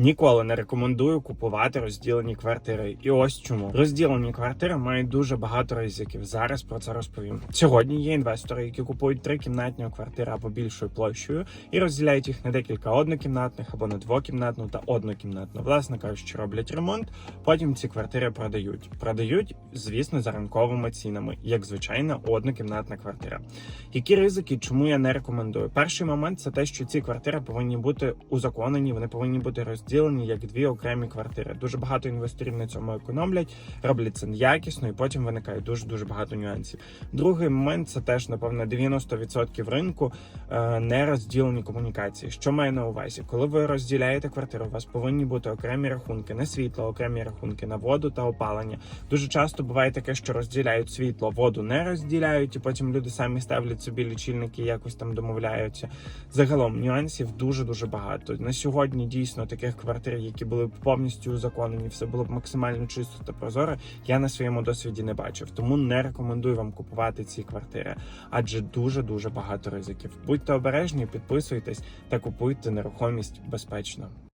Ніколи не рекомендую купувати розділені квартири. І ось чому розділені квартири мають дуже багато ризиків. Зараз про це розповім. Сьогодні є інвестори, які купують трикімнатні квартири або більшою площею і розділяють їх на декілька однокімнатних або на двокімнатну та однокімнатну. Власне кажучи, роблять ремонт. Потім ці квартири продають. Продають, звісно, за ринковими цінами, як звичайна однокімнатна квартира. Які ризики, чому я не рекомендую? Перший момент це те, що ці квартири повинні бути узаконені, вони повинні бути розділені як дві окремі квартири. Дуже багато інвесторів на цьому економлять, роблять це якісно, і потім виникає дуже дуже багато нюансів. Другий момент це теж напевно 90% ринку е, не розділені комунікації. Що має на увазі, коли ви розділяєте квартиру, у вас повинні бути окремі рахунки на світло, окремі рахунки на воду та опалення. Дуже часто буває таке, що розділяють світло, воду не розділяють, і потім люди самі ставлять собі лічильники, якось там домовляються. Загалом нюансів дуже дуже багато. На сьогодні дійсно таких квартир, які були б повністю узаконені, все було б максимально чисто та прозоро. Я на своєму досвіді не бачив, тому не рекомендую вам купувати ці квартири, адже дуже дуже багато ризиків. Будьте обережні, підписуйтесь та купуйте нерухомість безпечно.